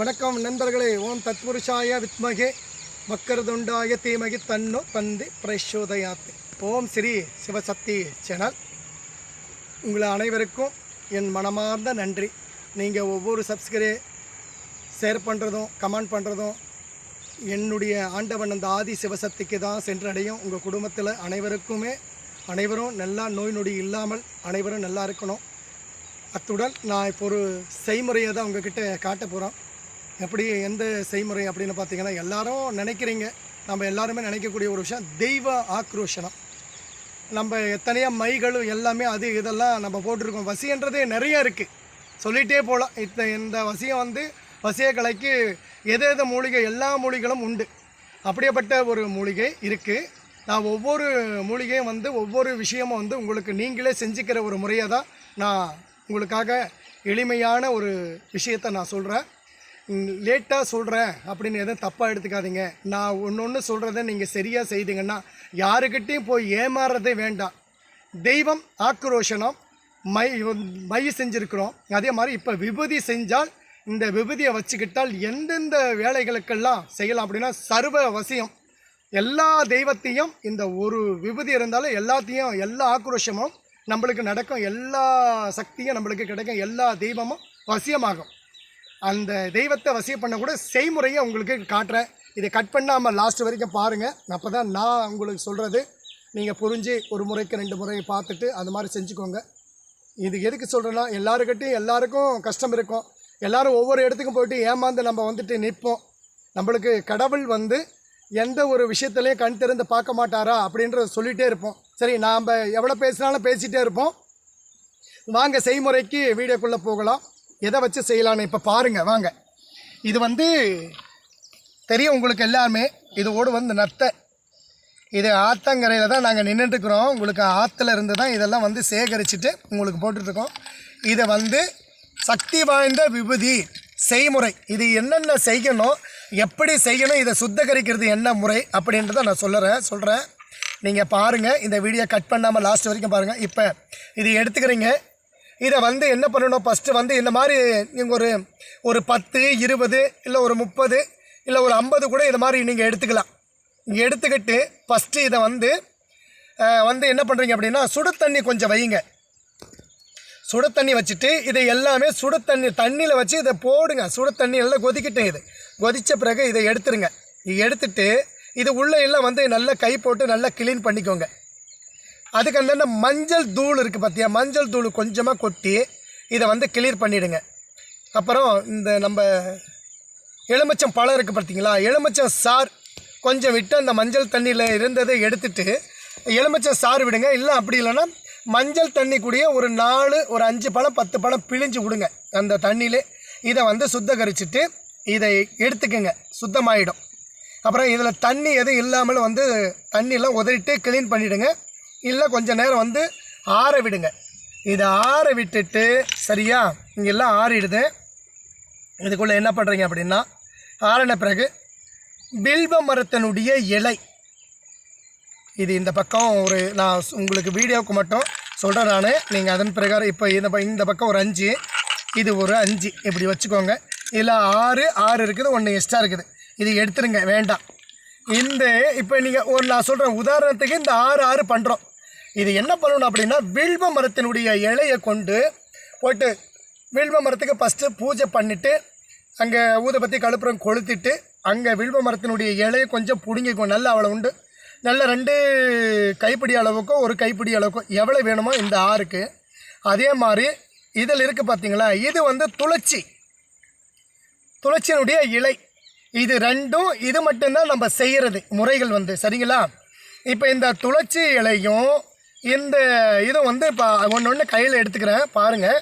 வணக்கம் நண்பர்களே ஓம் தத்புருஷாய வித்மகே. மக்கரதுண்டாய தீமகி தன்னோ தந்தி பிரசோதயாத்து. ஓம் ஸ்ரீ சிவசக்தி சேனல். உங்களை அனைவருக்கும் என் மனமார்ந்த நன்றி. நீங்கள் ஒவ்வொரு சப்ஸ்கிரே ஷேர் பண்ணுறதும் கமெண்ட் பண்ணுறதும் என்னுடைய ஆண்டவன் அந்த ஆதி சிவசக்திக்கு தான் சென்றடையும். உங்கள் குடும்பத்தில் அனைவருக்குமே அனைவரும் நல்லா நோய் நொடி இல்லாமல் அனைவரும் நல்லா இருக்கணும். அத்துடன் நான் இப்போ ஒரு செய்முறையை தான் உங்ககிட்ட காட்ட போகிறோம் எப்படி எந்த செய்முறை அப்படின்னு பார்த்தீங்கன்னா எல்லாரும் நினைக்கிறீங்க. நம்ம எல்லாருமே நினைக்கக்கூடிய ஒரு விஷயம் தெய்வ ஆக்ரோஷனம் நம்ம எத்தனையோ மைகளும் எல்லாமே அது இதெல்லாம் நம்ம போட்டிருக்கோம். வசின்றதே நிறைய இருக்குது சொல்லிகிட்டே போகலாம் இந்த இந்த வசியம் வந்து வசிய கலைக்கு எது எது மூலிகை எல்லா மூலிகளும் உண்டு. அப்படியேப்பட்ட ஒரு மூலிகை இருக்குது நான் ஒவ்வொரு மூலிகையும் வந்து ஒவ்வொரு விஷயமும் வந்து உங்களுக்கு நீங்களே செஞ்சுக்கிற ஒரு முறையை தான் நான் உங்களுக்காக எளிமையான ஒரு விஷயத்தை நான் சொல்கிறேன் லேட்டாக சொல்கிறேன் அப்படின்னு எதுவும் தப்பாக எடுத்துக்காதீங்க. நான் ஒன்று ஒன்று சொல்கிறத நீங்கள் சரியாக செய்தீங்கன்னா யாருக்கிட்டேயும் போய் ஏமாறுறதே வேண்டாம். தெய்வம் ஆக்ரோஷனம் மை மை செஞ்சுருக்கிறோம். அதே மாதிரி இப்போ விபூதி செஞ்சால் இந்த விபூதியை வச்சுக்கிட்டால் எந்தெந்த வேலைகளுக்கெல்லாம் செய்யலாம் அப்படின்னா சர்வ வசியம் எல்லா தெய்வத்தையும் இந்த ஒரு விபூதி இருந்தாலும் எல்லாத்தையும் எல்லா ஆக்ரோஷமும் நம்மளுக்கு நடக்கும். எல்லா சக்தியும் நம்மளுக்கு கிடைக்கும். எல்லா தெய்வமும் வசியமாகும். அந்த தெய்வத்தை வசியம் பண்ண கூட செய்முறையை உங்களுக்கு காட்டுறேன். இதை கட் பண்ணாமல் லாஸ்ட் வரைக்கும் பாருங்கள் அப்போ தான் நான் உங்களுக்கு சொல்கிறது நீங்கள் புரிஞ்சு ஒரு முறைக்கு ரெண்டு முறை பார்த்துட்டு அது மாதிரி செஞ்சுக்கோங்க. இது எதுக்கு சொல்கிறேன்னா எல்லாருக்கிட்டையும் எல்லாருக்கும் கஷ்டம் இருக்கும். எல்லாரும் ஒவ்வொரு இடத்துக்கும் போயிட்டு ஏமாந்து நம்ம வந்துட்டு நிற்போம். நம்மளுக்கு கடவுள் வந்து எந்த ஒரு விஷயத்துலையும் கண் திறந்து பார்க்க மாட்டாரா அப்படின்றத சொல்லிகிட்டே இருப்போம். சரி நாம் எவ்வளோ பேசினாலும் பேசிகிட்டே இருப்போம். வாங்க செய்முறைக்கு வீடியோக்குள்ளே போகலாம். எதை வச்சு செய்யலான்னு இப்போ பாருங்கள் வாங்க. இது வந்து தெரியும் உங்களுக்கு எல்லாமே இதோடு வந்து நத்தை. இது ஆத்தங்கரையில் தான் நாங்கள் நின்றுட்டுருக்குறோம் உங்களுக்கு ஆற்றுல இருந்து தான் இதெல்லாம் வந்து சேகரிச்சுட்டு உங்களுக்கு போட்டுட்ருக்கோம் இதை வந்து சக்தி வாய்ந்த விபூதி செய்முறை. இது என்னென்ன செய்யணும் எப்படி செய்யணும் இதை சுத்தகரிக்கிறது என்ன முறை அப்படின்றத நான் சொல்லுறேன் சொல்கிறேன் நீங்கள் பாருங்கள் இந்த வீடியோ கட் பண்ணாமல் லாஸ்ட் வரைக்கும் பாருங்கள் இப்போ இது எடுத்துக்கிறீங்க. இதை வந்து என்ன பண்ணணும்? ஃபஸ்ட்டு வந்து இந்த மாதிரி நீங்கள் ஒரு ஒரு பத்து இருபது இல்லை ஒரு முப்பது இல்லை ஒரு ஐம்பது கூட இது மாதிரி நீங்கள் எடுத்துக்கலாம். நீங்கள் எடுத்துக்கிட்டு ஃபஸ்ட்டு இதை வந்து வந்து என்ன பண்ணுறீங்க அப்படின்னா சுடு தண்ணி கொஞ்சம் வைங்க. சுடு தண்ணி வச்சுட்டு இதை எல்லாமே சுடு தண்ணி தண்ணியில் வச்சு இதை போடுங்க. சுடு தண்ணி எல்லாம் கொதிக்கிட்டேன் இது. கொதித்த பிறகு இதை எடுத்துருங்க. எடுத்துகிட்டு எடுத்துட்டு இது உள்ளே எல்லாம் வந்து நல்லா கை போட்டு நல்லா க்ளீன் பண்ணிக்கோங்க. அதுக்கு அந்த மஞ்சள் தூள் இருக்குது பார்த்தியா மஞ்சள் தூள் கொஞ்சமாக கொட்டி இதை வந்து கிளியர் பண்ணிவிடுங்க அப்புறம் இந்த நம்ம எலுமிச்சம் பழம் இருக்குது பார்த்தீங்களா எலுமிச்சம் சார் கொஞ்சம் விட்டு அந்த மஞ்சள் தண்ணியில் இருந்ததை எடுத்துட்டு எலுமிச்சம் சாறு விடுங்க. இல்லை அப்படி இல்லைன்னா மஞ்சள் தண்ணி கூடிய ஒரு நாலு ஒரு அஞ்சு பழம் பத்து பழம் பிழிஞ்சு விடுங்க. அந்த தண்ணியிலே இதை வந்து சுத்தகரிச்சுட்டு இதை எடுத்துக்கங்க. சுத்தமாயிடும். அப்புறம் இதில் தண்ணி எதுவும் இல்லாமல் வந்து தண்ணியெல்லாம் உதறிட்டு க்ளீன் பண்ணிவிடுங்க இல்லை கொஞ்ச நேரம் வந்து ஆற விடுங்க. இதை ஆற விட்டுட்டு சரியா? இங்கெல்லாம் ஆறிடுது. இதுக்குள்ளே என்ன பண்ணுறீங்க அப்படின்னா ஆறின பிறகு பில்வ மரத்தினுடைய இலை. இது இந்த பக்கம் ஒரு நான் உங்களுக்கு வீடியோவுக்கு மட்டும் சொல்கிறேன் நான். நீங்கள் அதன் பிரகாரம் இப்போ இந்த ப- இந்த பக்கம் ஒரு அஞ்சு இது ஒரு அஞ்சு. இப்படி வச்சுக்கோங்க. இதில் ஆறு ஆறு இருக்குது ஒன்று எக்ஸ்ட்ரா இருக்குது. இது எடுத்துருங்க வேண்டாம். இந்த இப்போ நீங்கள் ஒரு நான் சொல்கிறேன் உதாரணத்துக்கு இந்த ஆறு ஆறு பண்ணுறோம் இது என்ன பண்ணணும் அப்படின்னா வில்வ மரத்தினுடைய இலையை கொண்டு போட்டு வில்வ மரத்துக்கு ஃபஸ்ட்டு பூஜை பண்ணிவிட்டு அங்கே ஊதுபத்தி கழுப்புறம் கொளுத்திட்டு அங்கே வில்வ மரத்தினுடைய இலையை கொஞ்சம் பிடுங்கிக்கும் நல்லா அவ்வளோ உண்டு. நல்ல ரெண்டு கைப்பிடி அளவுக்கோ ஒரு கைப்பிடி அளவுக்கோ எவ்வளோ வேணுமோ இந்த ஆறுக்கு. அதே மாதிரி இதில் இருக்குது பார்த்தீங்களா இது வந்து துளச்சி. துளச்சியினுடைய இலை. இது ரெண்டும் இது மட்டும்தான் நம்ம செய்கிறது முறைகள் வந்து. சரிங்களா? இப்போ இந்த துளச்சி இலையும் இந்த இதை வந்து இப்போ ஒன்று ஒன்று கையில் எடுத்துக்கிறேன். பாருங்கள்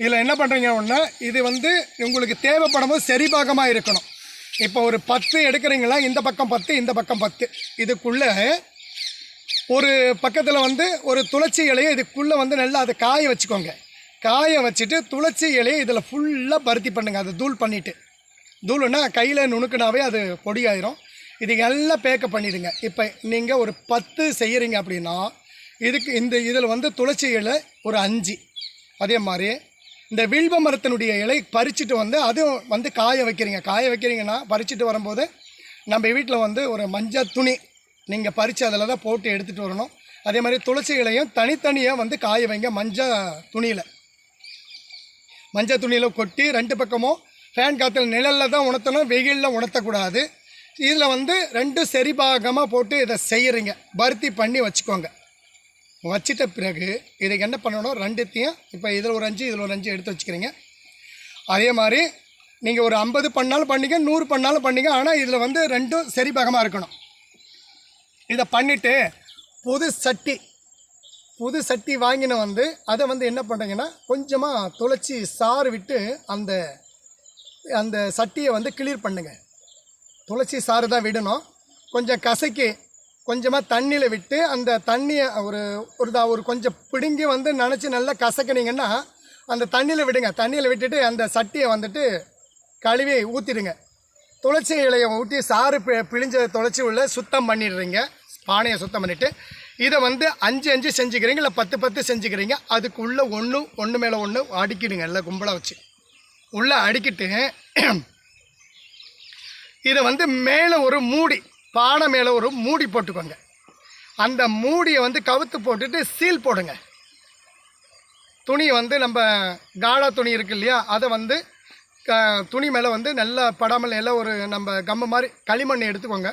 இதில் என்ன பண்ணுறீங்க ஒன்று இது வந்து உங்களுக்கு தேவைப்படும் போது சரிபாகமாக இருக்கணும். இப்போ ஒரு பத்து எடுக்கிறீங்களா இந்த பக்கம் பத்து இந்த பக்கம் பத்து. இதுக்குள்ளே ஒரு பக்கத்தில் வந்து ஒரு துளசி இலையை இதுக்குள்ளே வந்து நல்லா அதை காய வச்சுக்கோங்க. காய வச்சுட்டு துளசி இலையை இதில் ஃபுல்லாக பருத்தி பண்ணுங்கள் அதை தூள் பண்ணிவிட்டு தூளுன்னா கையில் நுணுக்குனாவே அது பொடியாயிரும். இது எல்லாம் பேக்க பண்ணிவிடுங்க இப்போ நீங்கள் ஒரு பத்து செய்கிறீங்க அப்படின்னா இதுக்கு இந்த இதில் வந்து துளசி இலை ஒரு அஞ்சு. அதே மாதிரி இந்த வில்வ மரத்தினுடைய இலை பறிச்சுட்டு வந்து அதுவும் வந்து காய வைக்கிறீங்க. காய வைக்கிறீங்கன்னா பறிச்சுட்டு வரும்போது நம்ம வீட்டில் வந்து ஒரு மஞ்சள் துணி நீங்கள் பறித்து அதில் தான் போட்டு எடுத்துகிட்டு வரணும். அதே மாதிரி துளசி இலையும் தனித்தனியாக வந்து காய வைங்க மஞ்சள் துணியில். மஞ்சள் துணியில் கொட்டி ரெண்டு பக்கமும் ஃபேன் காற்றுல நிழலில் தான் உணர்த்தணும் வெயிலில் உணர்த்தக்கூடாது. இதில் வந்து ரெண்டு சரிபாகமாக போட்டு இதை செய்கிறீங்க பருத்தி பண்ணி வச்சுக்கோங்க. வச்சிட்ட பிறகு இதுக்கு என்ன பண்ணணும்? ரெண்டுத்தையும் இப்போ இதில் ஒரு அஞ்சு இதில் ஒரு அஞ்சு எடுத்து வச்சுக்கிறீங்க. அதே மாதிரி நீங்கள் ஒரு ஐம்பது பண்ணாலும் பண்ணிங்க நூறு பண்ணாலும் பண்ணிங்க ஆனால் இதில் வந்து ரெண்டும் சரிபாகமாக இருக்கணும். இதை பண்ணிவிட்டு புது சட்டி புது சட்டி வாங்கின வந்து அதை வந்து என்ன பண்ணுறீங்கன்னா கொஞ்சமாக துளைச்சி சாறு விட்டு அந்த அந்த சட்டியை வந்து கிளியர் பண்ணுங்கள் துளசி சாறு தான் விடணும். கொஞ்சம் கசக்கி கொஞ்சமாக தண்ணியில் விட்டு அந்த தண்ணியை ஒரு ஒரு தான் ஒரு கொஞ்சம் பிடுங்கி வந்து நினச்சி நல்லா கசக்கினீங்கன்னா அந்த தண்ணியில் விடுங்க. தண்ணியில் விட்டுட்டு அந்த சட்டியை வந்துட்டு கழுவி ஊற்றிடுங்க துளசி இலையை ஊற்றி சாறு பி பிழிஞ்ச துளச்சி உள்ள சுத்தம் பண்ணிடுறீங்க. பானையை சுத்தம் பண்ணிவிட்டு இதை வந்து அஞ்சு அஞ்சு செஞ்சுக்கிறீங்க இல்லை பத்து பத்து செஞ்சுக்கிறீங்க. அதுக்குள்ளே ஒன்று ஒன்று மேலே ஒன்று அடிக்கிடுங்க எல்லாம் கும்பலாக வச்சு. உள்ளே அடுக்கிட்டு இதை வந்து மேலே ஒரு மூடி பானை மேலே ஒரு மூடி போட்டுக்கோங்க. அந்த மூடியை வந்து கவுத்து போட்டுட்டு சீல் போடுங்க. துணி வந்து நம்ம காடா துணி இருக்கு இல்லையா அதை வந்து க துணி மேலே வந்து நல்லா படாமல் எல்லாம் ஒரு நம்ம கம்மு மாதிரி களிமண் எடுத்துக்கோங்க.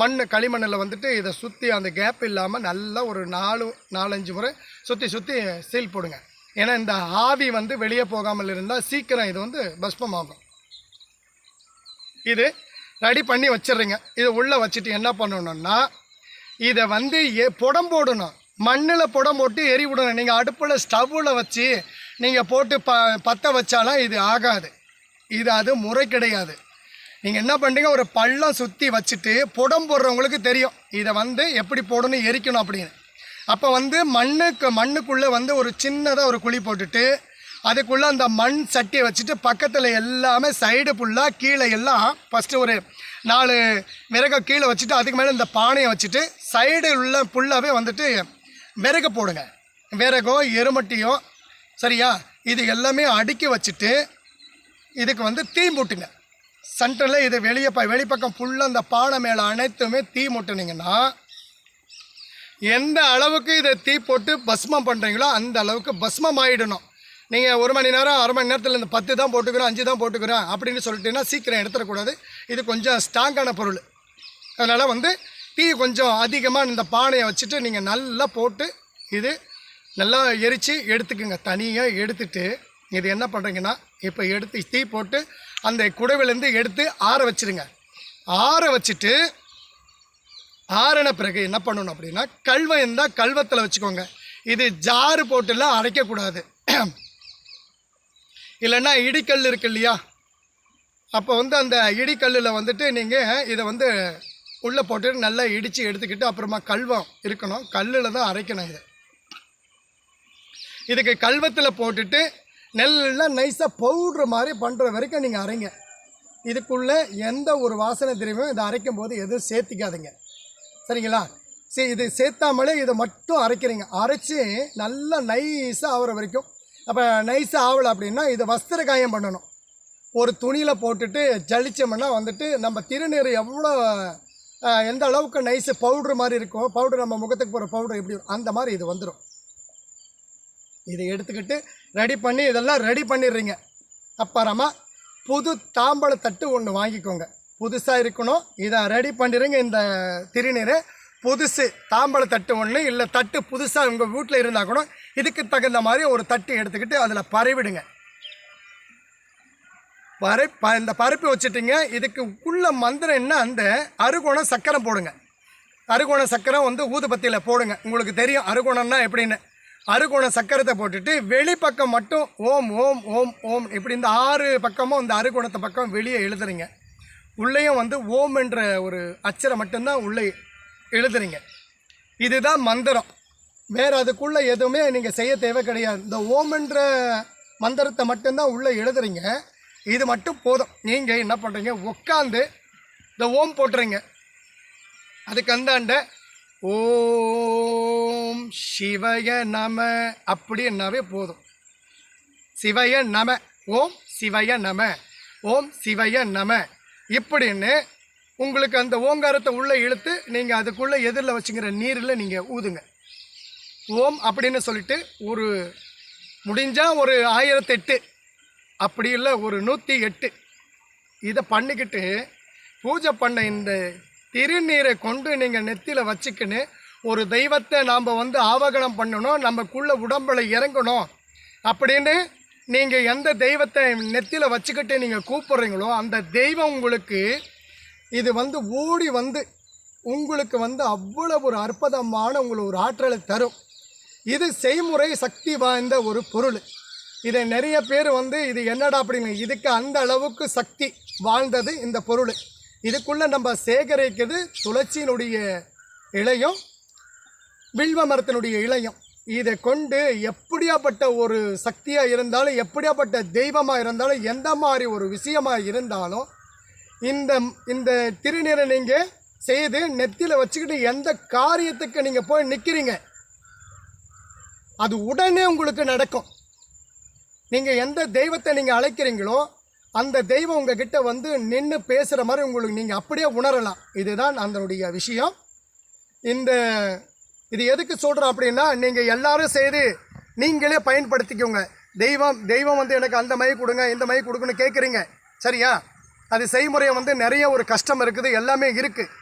மண் களிமண்ணில் வந்துட்டு இதை சுற்றி அந்த கேப் இல்லாமல் நல்லா ஒரு நாலு நாலஞ்சு முறை சுற்றி சுற்றி சீல் போடுங்க. ஏன்னா இந்த ஆவி வந்து வெளியே போகாமல் இருந்தால் சீக்கிரம் இது வந்து பஸ்பமாகும் இது ரெடி பண்ணி வச்சிடுறீங்க. இதை உள்ளே வச்சுட்டு என்ன பண்ணணும்னா இதை வந்து எ புடம் போடணும். மண்ணில் புடம் போட்டு எரி விடணும். நீங்கள் அடுப்பில் ஸ்டவ்வில் வச்சு நீங்கள் போட்டு ப பற்ற வச்சாலும் இது ஆகாது. இது அது முறை கிடையாது. நீங்கள் என்ன பண்ணுறீங்க ஒரு பள்ளம் சுற்றி வச்சுட்டு புடம் போடுறவங்களுக்கு தெரியும். இதை வந்து எப்படி போடணும் எரிக்கணும் அப்படின்னு. அப்போ வந்து மண்ணுக்கு மண்ணுக்குள்ளே வந்து ஒரு சின்னதாக ஒரு குழி போட்டுட்டு அதுக்குள்ளே அந்த மண் சட்டியை வச்சுட்டு பக்கத்தில் எல்லாமே சைடு ஃபுல்லாக கீழே எல்லாம் ஃபஸ்ட்டு ஒரு நாலு விறகை கீழே வச்சுட்டு அதுக்கு மேலே இந்த பானையை வச்சுட்டு சைடு உள்ள ஃபுல்லாகவே வந்துட்டு விறகு போடுங்க. விறகோ எருமட்டியோ சரியா? இது எல்லாமே அடுக்கி வச்சுட்டு இதுக்கு வந்து தீ மூட்டுங்க. சென்டரில் இது வெளியே ப வெளிப்பக்கம் ஃபுல்லாக அந்த பானை மேலே அனைத்துமே தீ மூட்டினீங்கன்னா எந்த அளவுக்கு இதை தீ போட்டு பஸ்மம் பண்ணுறீங்களோ அந்த அளவுக்கு பஸ்மம் ஆகிடணும் நீங்கள் ஒரு மணி நேரம் அரை மணி நேரத்தில் இந்த பத்து தான் போட்டுக்கிறோம் அஞ்சு தான் போட்டுக்கிறோம் அப்படின்னு சொல்லிட்டுன்னா சீக்கிரம் எடுத்துடக்கூடாது. இது கொஞ்சம் ஸ்ட்ராங்கான பொருள். அதனால் வந்து டீ கொஞ்சம் அதிகமாக இந்த பானையை வச்சுட்டு நீங்கள் நல்லா போட்டு இது நல்லா எரித்து எடுத்துக்குங்க. தனியாக எடுத்துட்டு இது என்ன பண்ணுறீங்கன்னா இப்போ எடுத்து தீ போட்டு அந்த குடவிலேருந்து எடுத்து ஆற வச்சுருங்க. ஆற வச்சுட்டு ஆறின பிறகு என்ன பண்ணணும் அப்படின்னா கல்வம் இருந்தால் கல்வத்தில் வச்சுக்கோங்க. இது ஜாறு போட்டுலாம் அரைக்கக்கூடாது. இல்லைன்னா இடிக்கல் இருக்கு இல்லையா? அப்போ வந்து அந்த இடிக்கல்லில் வந்துட்டு நீங்கள் இதை வந்து உள்ளே போட்டு நல்லா இடித்து எடுத்துக்கிட்டு அப்புறமா கல்வம் இருக்கணும். கல்லில் தான் அரைக்கணும் இதை. இதுக்கு கல்வத்தில் போட்டுட்டு நெல்லாம் நைஸாக பவுட்ரு மாதிரி பண்ணுற வரைக்கும் நீங்கள் அரைங்க. இதுக்குள்ளே எந்த ஒரு வாசனை திரவியம் இதை அரைக்கும் போது எதுவும் சேர்த்திக்காதுங்க. சரிங்களா? சரி இது சேர்த்தாமலே இதை மட்டும் அரைக்கிறீங்க. அரைச்சி நல்லா நைஸாக ஆகிற வரைக்கும் அப்போ நைஸாக ஆகலை அப்படின்னா இதை வஸ்திர காயம் பண்ணணும். ஒரு துணியில் போட்டுட்டு ஜலிச்சோம்னா வந்துட்டு நம்ம திருநீர் எவ்வளோ எந்த அளவுக்கு நைஸு பவுட்ரு மாதிரி இருக்கும் பவுடர் நம்ம முகத்துக்கு போகிற பவுடர் எப்படி அந்த மாதிரி இது வந்துடும் இதை எடுத்துக்கிட்டு ரெடி பண்ணி இதெல்லாம் ரெடி பண்ணிடுறீங்க. அப்புறமா புது தாம்பழ தட்டு ஒன்று வாங்கிக்கோங்க. புதுசாக இருக்கணும் இதை ரெடி பண்ணிடுங்க இந்த திருநீரை. புதுசு தாம்பழ தட்டு ஒன்று இல்லை தட்டு புதுசாக உங்கள் வீட்டில் இருந்தால் கூட இதுக்கு தகுந்த மாதிரி ஒரு தட்டி எடுத்துக்கிட்டு அதில் பரவிடுங்க. பரை ப இந்த பருப்பி வச்சுட்டிங்க இதுக்கு உள்ள மந்திரம் என்ன? அந்த அருகோணம் சக்கரம் போடுங்க. அருகோண சக்கரம் வந்து ஊதுபத்தியில் போடுங்க. உங்களுக்கு தெரியும் அருகோணம்னா எப்படின்னு. அருகோண சக்கரத்தை போட்டுட்டு வெளிப்பக்கம் மட்டும் ஓம் ஓம் ஓம் ஓம் இப்படி இந்த ஆறு பக்கமும் இந்த அருகோணத்தை பக்கம் வெளியே எழுதுறீங்க. உள்ளேயும் வந்து ஓம் என்ற ஒரு அச்சரை மட்டும்தான் உள்ளே எழுதுறீங்க. இதுதான் மந்திரம். வேறு அதுக்குள்ளே எதுவுமே நீங்கள் செய்ய தேவை கிடையாது. இந்த ஓம் மந்திரத்தை மட்டும்தான் உள்ளே எழுதுறீங்க. இது மட்டும் போதும். நீங்கள் என்ன பண்ணுறீங்க உட்காந்து இந்த ஓம் போட்டுறீங்க. அதுக்கு அந்தாண்ட ஓம் சிவய நம அப்படின்னாவே போதும். சிவய நம ஓம் சிவய நம ஓம் சிவய நம இப்படின்னு உங்களுக்கு அந்த ஓங்காரத்தை உள்ளே இழுத்து நீங்கள் அதுக்குள்ளே எதிரில் வச்சுக்கிற நீரில் நீங்கள் ஊதுங்க. ஓம் அப்படின்னு சொல்லிட்டு ஒரு முடிஞ்சால் ஒரு ஆயிரத்தெட்டு அப்படி இல்லை ஒரு நூற்றி எட்டு இதை பண்ணிக்கிட்டு பூஜை பண்ண இந்த திருநீரை கொண்டு நீங்கள் நெத்தியில் வச்சுக்கின்னு ஒரு தெய்வத்தை நாம் வந்து ஆவகனம் பண்ணணும் நமக்குள்ள உடம்புல இறங்கணும் அப்படின்னு நீங்கள் எந்த தெய்வத்தை நெத்தியில் வச்சுக்கிட்டு நீங்கள் கூப்பிட்றீங்களோ அந்த தெய்வம் உங்களுக்கு இது வந்து ஓடி வந்து உங்களுக்கு வந்து அவ்வளோ ஒரு அற்புதமான உங்களுக்கு ஒரு ஆற்றலை தரும். இது செய்முறை சக்தி வாய்ந்த ஒரு பொருள். இதை நிறைய பேர் வந்து இது என்னடா அப்படின்னு இதுக்கு அந்த அளவுக்கு சக்தி வாழ்ந்தது இந்த பொருள். இதுக்குள்ளே நம்ம சேகரிக்கிறது துளசியினுடைய இலையும் வில்வ மரத்தினுடைய இலையும். இதை கொண்டு எப்படியாப்பட்ட ஒரு சக்தியாக இருந்தாலும் எப்படியாப்பட்ட தெய்வமாக இருந்தாலும் எந்த மாதிரி ஒரு விஷயமாக இருந்தாலும் இந்த இந்த திருநீரை நீங்கள் செய்து நெத்தியில் வச்சுக்கிட்டு எந்த காரியத்துக்கு நீங்கள் போய் நிற்கிறீங்க அது உடனே உங்களுக்கு நடக்கும். நீங்கள் எந்த தெய்வத்தை நீங்கள் அழைக்கிறீங்களோ அந்த தெய்வம் உங்ககிட்ட வந்து நின்று பேசுகிற மாதிரி உங்களுக்கு நீங்கள் அப்படியே உணரலாம். இதுதான் அதனுடைய விஷயம். இந்த இது எதுக்கு சொல்கிறோம் அப்படின்னா நீங்கள் எல்லாரும் செய்து நீங்களே பயன்படுத்திக்கோங்க. தெய்வம் தெய்வம் வந்து எனக்கு அந்த மை கொடுங்க இந்த மை கொடுக்குன்னு கேட்குறீங்க சரியா? அது செய்முறையை வந்து நிறைய ஒரு கஷ்டம் இருக்குது எல்லாமே இருக்குது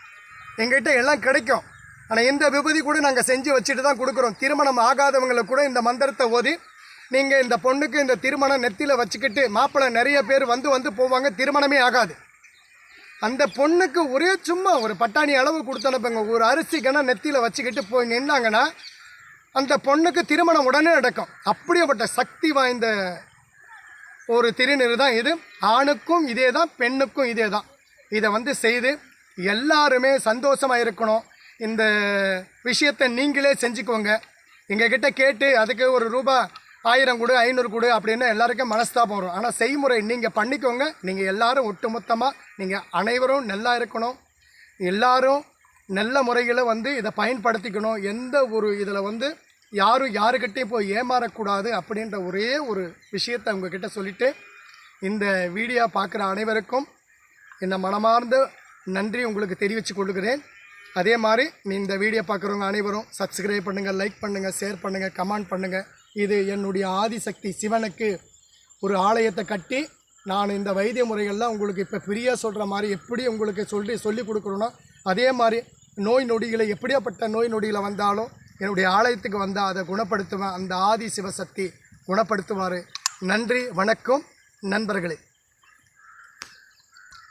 எங்கிட்ட எல்லாம் கிடைக்கும். ஆனால் இந்த விபதி கூட நாங்கள் செஞ்சு வச்சுட்டு தான் கொடுக்குறோம். திருமணம் ஆகாதவங்களை கூட இந்த மந்திரத்தை ஓதி நீங்கள் இந்த பொண்ணுக்கு இந்த திருமணம் நெத்தியில் வச்சுக்கிட்டு மாப்பிள்ளை நிறைய பேர் வந்து வந்து போவாங்க திருமணமே ஆகாது. அந்த பொண்ணுக்கு ஒரே சும்மா ஒரு பட்டாணி அளவு கொடுத்து அனுப்புங்க ஒரு அரிசி கணா நெத்தியில் வச்சுக்கிட்டு போய் நின்னாங்கன்னா அந்த பொண்ணுக்கு திருமணம் உடனே நடக்கும். அப்படியேப்பட்ட சக்தி வாய்ந்த ஒரு திருநீர் தான் இது. ஆணுக்கும் இதே தான் பெண்ணுக்கும் இதே தான் இதை வந்து செய்து எல்லாருமே சந்தோஷமாக இருக்கணும். இந்த விஷயத்தை நீங்களே செஞ்சுக்கோங்க. எங்ககிட்ட கேட்டு அதுக்கு ஒரு ரூபா ஆயிரம் கொடு ஐநூறு கொடு அப்படின்னு எல்லாருக்கும் மனஸ்தாபம் வரும் ஆனால் செய்முறை நீங்கள் பண்ணிக்கோங்க. நீங்கள் எல்லாரும் ஒட்டுமொத்தமாக நீங்கள் அனைவரும் நல்லா இருக்கணும். எல்லாரும் நல்ல முறையில் வந்து இதை பயன்படுத்திக்கணும். எந்த ஒரு இதில் வந்து யாரும் யாருக்கிட்டையும் போய் ஏமாறக்கூடாது அப்படின்ற ஒரே ஒரு விஷயத்தை உங்ககிட்ட சொல்லிவிட்டு இந்த வீடியோ பார்க்குற அனைவருக்கும் என்னை மனமார்ந்த நன்றி உங்களுக்கு தெரிவித்து கொள்கிறேன். அதே மாதிரி நீ இந்த வீடியோ பார்க்குறவங்க அனைவரும் சப்ஸ்கிரைப் பண்ணுங்கள் லைக் பண்ணுங்கள் ஷேர் பண்ணுங்கள் கமெண்ட் பண்ணுங்கள் இது என்னுடைய ஆதிசக்தி சிவனுக்கு ஒரு ஆலயத்தை கட்டி நான் இந்த வைத்திய முறைகள்லாம் உங்களுக்கு இப்போ ஃப்ரீயாக சொல்கிற மாதிரி எப்படி உங்களுக்கு சொல்லி சொல்லி கொடுக்குறோன்னா அதே மாதிரி நோய் நொடிகளை எப்படியாப்பட்ட நோய் நொடிகளை வந்தாலும் என்னுடைய ஆலயத்துக்கு வந்தால் அதை குணப்படுத்துவேன் அந்த ஆதி சிவசக்தி குணப்படுத்துவார். நன்றி வணக்கம் நண்பர்களே.